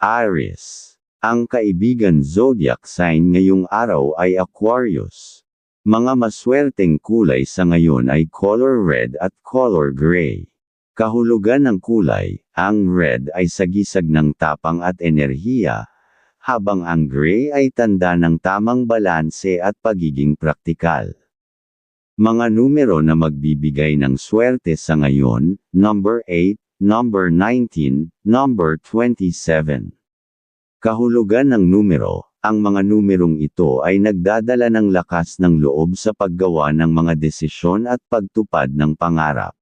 Aries. Ang kaibigan zodiac sign ngayong araw ay Aquarius. Mga maswerteng kulay sa ngayon ay color red at color gray. Kahulugan ng kulay, ang red ay sagisag ng tapang at enerhiya, habang ang gray ay tanda ng tamang balanse at pagiging praktikal. Mga numero na magbibigay ng swerte sa ngayon, number 8, number 19, number 27. Kahulugan ng numero, ang mga numerong ito ay nagdadala ng lakas ng loob sa paggawa ng mga desisyon at pagtupad ng pangarap.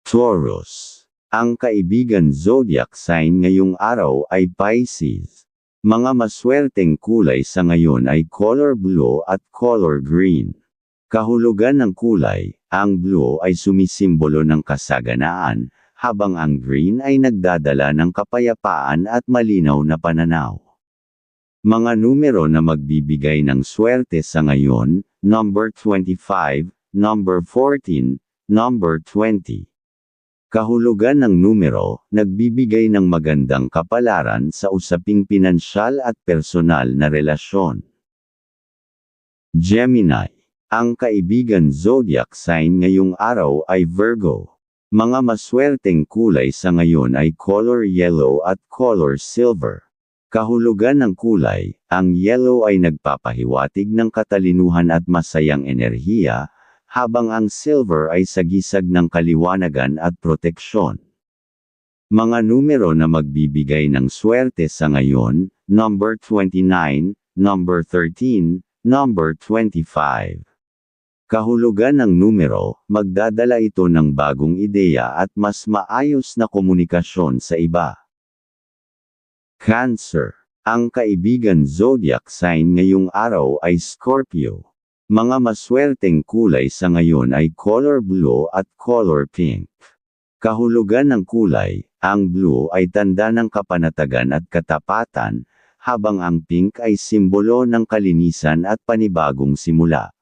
Taurus. Ang kaibigan zodiac sign ngayong araw ay Pisces. Mga maswerteng kulay sa ngayon ay color blue at color green. Kahulugan ng kulay, ang blue ay sumisimbolo ng kasaganaan, habang ang green ay nagdadala ng kapayapaan at malinaw na pananaw. Mga numero na magbibigay ng swerte sa ngayon, number 25, number 14, number 20. Kahulugan ng numero, nagbibigay ng magandang kapalaran sa usaping pinansyal at personal na relasyon. Gemini. Ang kaibigan zodiac sign ngayong araw ay Virgo. Mga maswerteng kulay sa ngayon ay color yellow at color silver. Kahulugan ng kulay, ang yellow ay nagpapahiwatig ng katalinuhan at masayang enerhiya, habang ang silver ay sagisag ng kaliwanagan at proteksyon. Mga numero na magbibigay ng swerte sa ngayon, number 29, number 13, number 25. Kahulugan ng numero, magdadala ito ng bagong ideya at mas maayos na komunikasyon sa iba. Cancer. Ang kaibigan zodiac sign ngayong araw ay Scorpio. Mga maswerteng kulay sa ngayon ay color blue at color pink. Kahulugan ng kulay, ang blue ay tanda ng kapanatagan at katapatan, habang ang pink ay simbolo ng kalinisan at panibagong simula.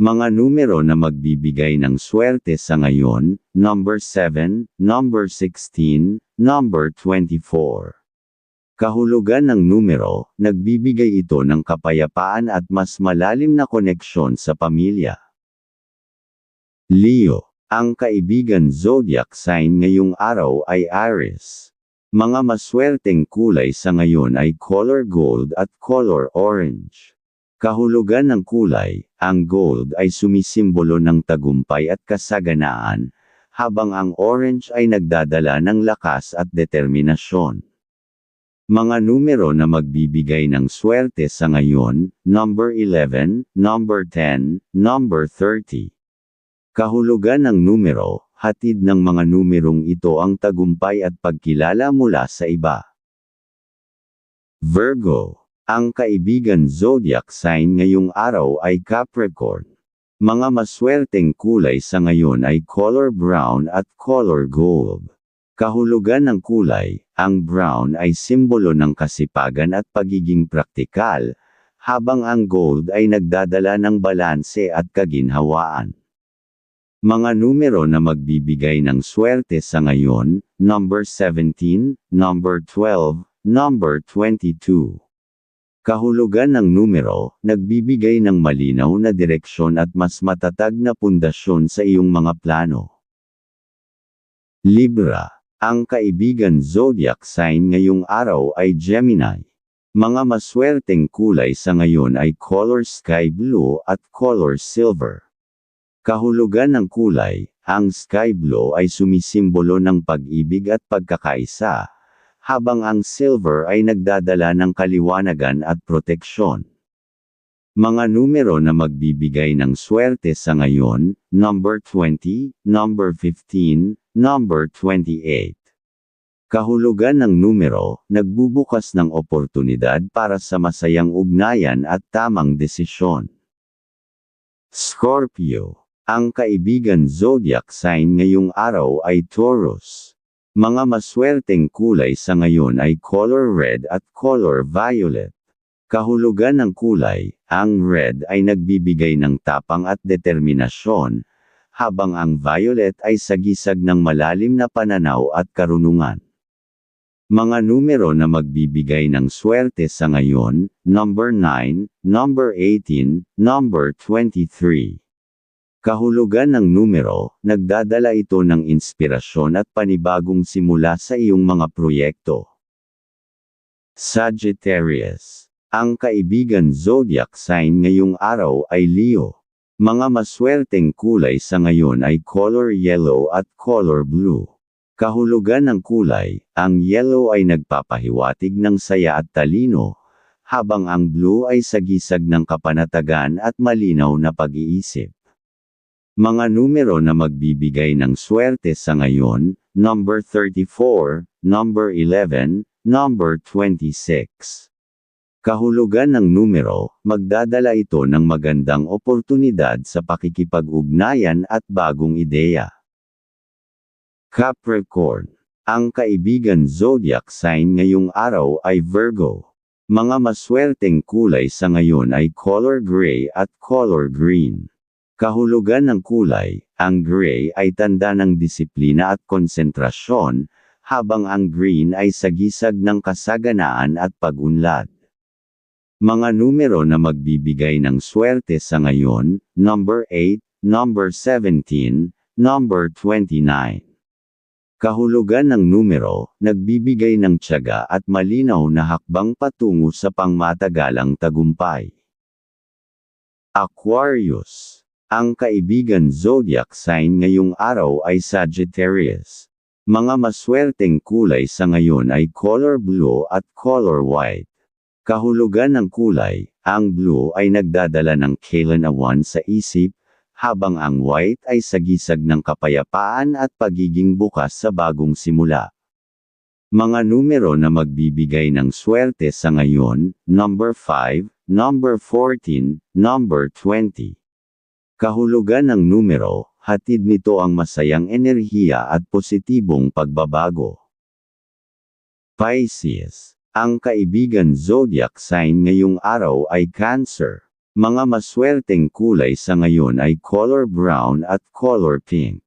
Mga numero na magbibigay ng swerte sa ngayon, number 7, number 16, number 24. Kahulugan ng numero, nagbibigay ito ng kapayapaan at mas malalim na koneksyon sa pamilya. Leo. Ang kaibigan zodiac sign ngayong araw ay Aries. Mga maswerteng kulay sa ngayon ay color gold at color orange. Kahulugan ng kulay, ang gold ay sumisimbolo ng tagumpay at kasaganaan, habang ang orange ay nagdadala ng lakas at determinasyon. Mga numero na magbibigay ng swerte sa ngayon, number 11, number 10, number 30. Kahulugan ng numero, hatid ng mga numerong ito ang tagumpay at pagkilala mula sa iba. Virgo. Ang kaibigan zodiac sign ngayong araw ay Capricorn. Mga maswerteng kulay sa ngayon ay color brown at color gold. Kahulugan ng kulay, ang brown ay simbolo ng kasipagan at pagiging praktikal, habang ang gold ay nagdadala ng balanse at kaginhawaan. Mga numero na magbibigay ng swerte sa ngayon, number 17, number 12, number 22. Kahulugan ng numero, nagbibigay ng malinaw na direksyon at mas matatag na pundasyon sa iyong mga plano. Libra ang kaibigan zodiac sign ngayong araw ay Gemini. Mga maswerteng kulay sa ngayon ay color sky blue at color silver. Kahulugan ng kulay, ang sky blue ay sumisimbolo ng pag-ibig at pagkakaisa, habang ang silver ay nagdadala ng kaliwanagan at proteksyon. Mga numero na magbibigay ng swerte sa ngayon, number 20, number 15, number 28. Kahulugan ng numero, nagbubukas ng oportunidad para sa masayang ugnayan at tamang desisyon. Scorpio. Ang kaibigan zodiac sign ngayong araw ay Taurus. Mga maswerteng kulay sa ngayon ay color red at color violet. Kahulugan ng kulay, ang red ay nagbibigay ng tapang at determinasyon, habang ang violet ay sagisag ng malalim na pananaw at karunungan. Mga numero na magbibigay ng swerte sa ngayon, number 9, number 18, number 23. Kahulugan ng numero, nagdadala ito ng inspirasyon at panibagong simula sa iyong mga proyekto. Sagittarius. Ang kaibigan zodiac sign ngayong araw ay Leo. Mga maswerteng kulay sa ngayon ay color yellow at color blue. Kahulugan ng kulay, ang yellow ay nagpapahiwatig ng saya at talino, habang ang blue ay sagisag ng kapanatagan at malinaw na pag-iisip. Mga numero na magbibigay ng swerte sa ngayon, number 34, number 11, number 26. Kahulugan ng numero, magdadala ito ng magandang oportunidad sa pakikipag-ugnayan at bagong ideya. Capricorn. Ang kaibigan zodiac sign ngayong araw ay Virgo. Mga maswerteng kulay sa ngayon ay color gray at color green. Kahulugan ng kulay, ang gray ay tanda ng disiplina at konsentrasyon, habang ang green ay sagisag ng kasaganaan at pag-unlad. Mga numero na magbibigay ng swerte sa ngayon, number 8, number 17, number 29. Kahulugan ng numero, nagbibigay ng tiyaga at malinaw na hakbang patungo sa pangmatagalang tagumpay. Aquarius. Ang kaibigan zodiac sign ngayong araw ay Sagittarius. Mga maswerteng kulay sa ngayon ay color blue at color white. Kahulugan ng kulay, ang blue ay nagdadala ng kailanawan sa isip, habang ang white ay sagisag ng kapayapaan at pagiging bukas sa bagong simula. Mga numero na magbibigay ng swerte sa ngayon, number 5, number 14, number 20. Kahulugan ng numero, hatid nito ang masayang enerhiya at positibong pagbabago. Pisces. Ang kaibigan zodiac sign ngayong araw ay Cancer. Mga maswerteng kulay sa ngayon ay color brown at color pink.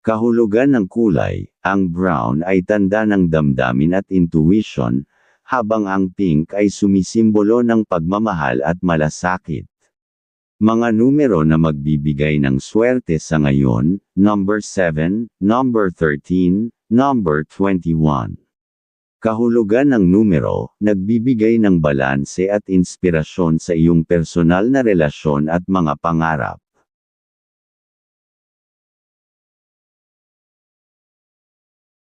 Kahulugan ng kulay, ang brown ay tanda ng damdamin at intuition, habang ang pink ay sumisimbolo ng pagmamahal at malasakit. Mga numero na magbibigay ng swerte sa ngayon, number 7, number 13, number 21. Kahulugan ng numero, nagbibigay ng balanse at inspirasyon sa iyong personal na relasyon at mga pangarap.